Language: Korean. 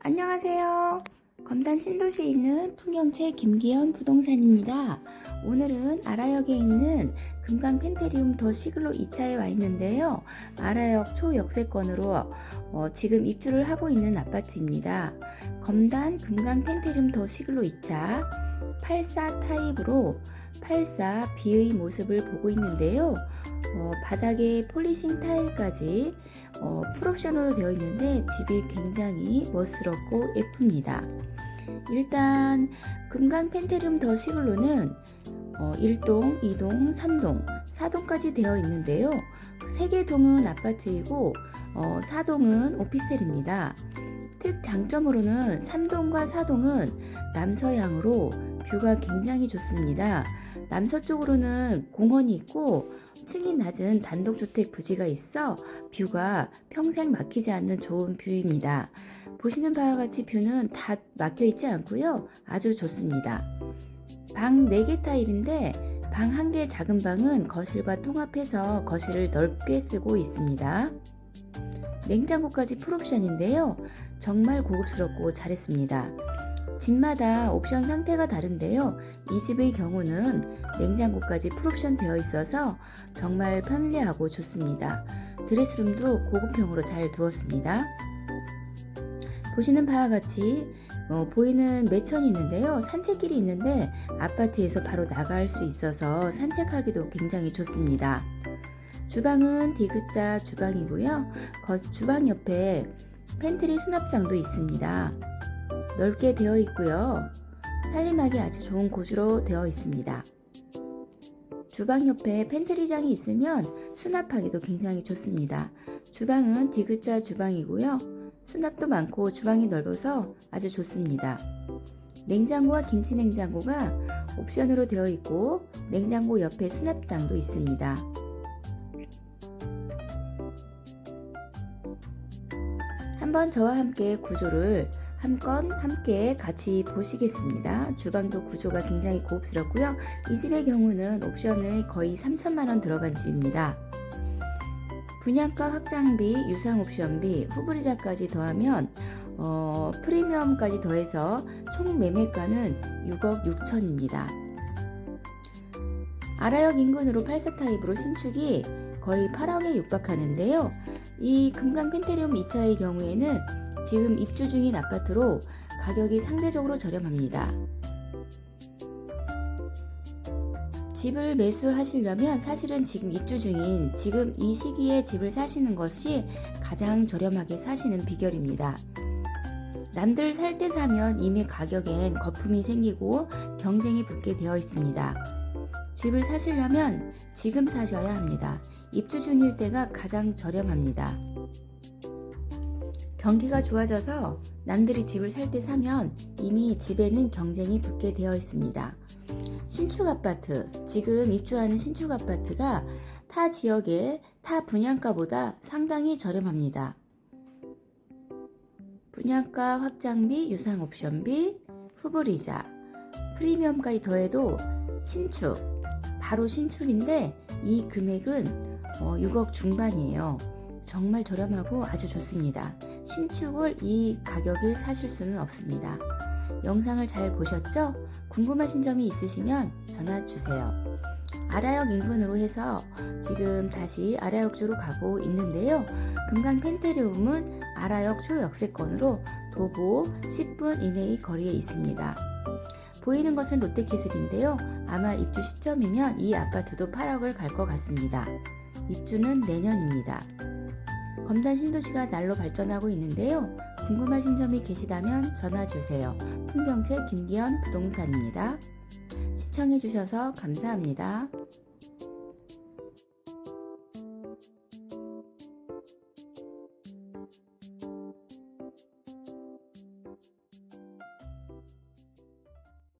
안녕하세요. 검단 신도시에 있는 풍경채 김기현 부동산입니다. 오늘은 아라역에 있는 금강 펜테리움 더 시글로 2차에 와 있는데요. 아라역 초역세권으로 어, 지금 입주를 하고 있는 아파트입니다. 검단 금강 펜테리움 더 시글로 2차 84 타입으로 84 B의 모습을 보고 있는데요. 어, 바닥에 폴리싱 타일까지 어, 풀옵션으로 되어 있는데 집이 굉장히 멋스럽고 예쁩니다. 일단 금강 펜테리움 더 시글로는 어, 1동, 2동, 3동, 4동까지 되어 있는데요. 3개 동은 아파트이고 어, 4동은 오피스텔입니다. 특 장점으로는 3동과 4동은 남서향으로 뷰가 굉장히 좋습니다. 남서쪽으로는 공원이 있고 층이 낮은 단독주택 부지가 있어 뷰가 평생 막히지 않는 좋은 뷰입니다. 보시는 바와 같이 뷰는 다 막혀 있지 않고요. 아주 좋습니다. 방 4개 타입인데 방한개 작은 방은 거실과 통합해서 거실을 넓게 쓰고 있습니다. 냉장고까지 풀옵션인데요. 정말 고급스럽고 잘했습니다. 집마다 옵션 상태가 다른데요. 이 집의 경우는 냉장고까지 풀옵션 되어 있어서 정말 편리하고 좋습니다. 드레스룸도 고급형으로 잘 두었습니다. 보시는 바와 같이 어, 보이는 매천이 있는데요. 산책길이 있는데 아파트에서 바로 나갈 수 있어서 산책하기도 굉장히 좋습니다. 주방은 디귿자 주방이고요. 거- 주방 옆에 팬트리 수납장도 있습니다. 넓게 되어 있고요. 살림하기 아주 좋은 곳으로 되어 있습니다. 주방 옆에 팬트리장이 있으면 수납하기도 굉장히 좋습니다. 주방은 디귿자 주방이고요. 수납도 많고 주방이 넓어서 아주 좋습니다. 냉장고와 김치 냉장고가 옵션으로 되어 있고 냉장고 옆에 수납장도 있습니다. 한번 저와 함께 구조를 한건 함께 같이 보시겠습니다. 주방도 구조가 굉장히 고급스럽고요. 이 집의 경우는 옵션을 거의 3천만 원 들어간 집입니다. 분양가 확장비, 유상 옵션비, 후불이자까지 더하면 어, 프리미엄까지 더해서 총 매매가는 6억 6천입니다. 아라역 인근으로 84 타입으로 신축이 거의 8억에 육박하는데요. 이 금강 펜테리움 2차의 경우에는 지금 입주 중인 아파트로 가격이 상대적으로 저렴합니다. 집을 매수하시려면 사실은 지금 입주 중인 지금 이 시기에 집을 사시는 것이 가장 저렴하게 사시는 비결입니다. 남들 살 때 사면 이미 가격엔 거품이 생기고 경쟁이 붙게 되어 있습니다. 집을 사시려면 지금 사셔야 합니다. 입주 중일 때가 가장 저렴합니다. 경기가 좋아져서 남들이 집을 살 때 사면 이미 집에는 경쟁이 붙게 되어 있습니다. 신축 아파트, 지금 입주하는 신축 아파트가 타 지역의 타 분양가보다 상당히 저렴합니다. 분양가 확장비, 유상 옵션비, 후불이자, 프리미엄까지 더해도 신축, 바로 신축인데 이 금액은 어, 6억 중반이에요. 정말 저렴하고 아주 좋습니다. 신축을 이 가격에 사실 수는 없습니다. 영상을 잘 보셨죠? 궁금하신 점이 있으시면 전화 주세요. 아라역 인근으로 해서 지금 다시 아라역 쪽으로 가고 있는데요. 금강 펜테리움은 아라역 초역세권으로 도보 10분 이내의 거리에 있습니다. 보이는 것은 롯데캐슬인데요. 아마 입주 시점이면 이 아파트도 8억을 갈 것 같습니다. 입주는 내년입니다. 검단 신도시가 날로 발전하고 있는데요. 궁금하신 점이 계시다면 전화 주세요. 풍경채 김기현 부동산입니다. 시청해주셔서 감사합니다.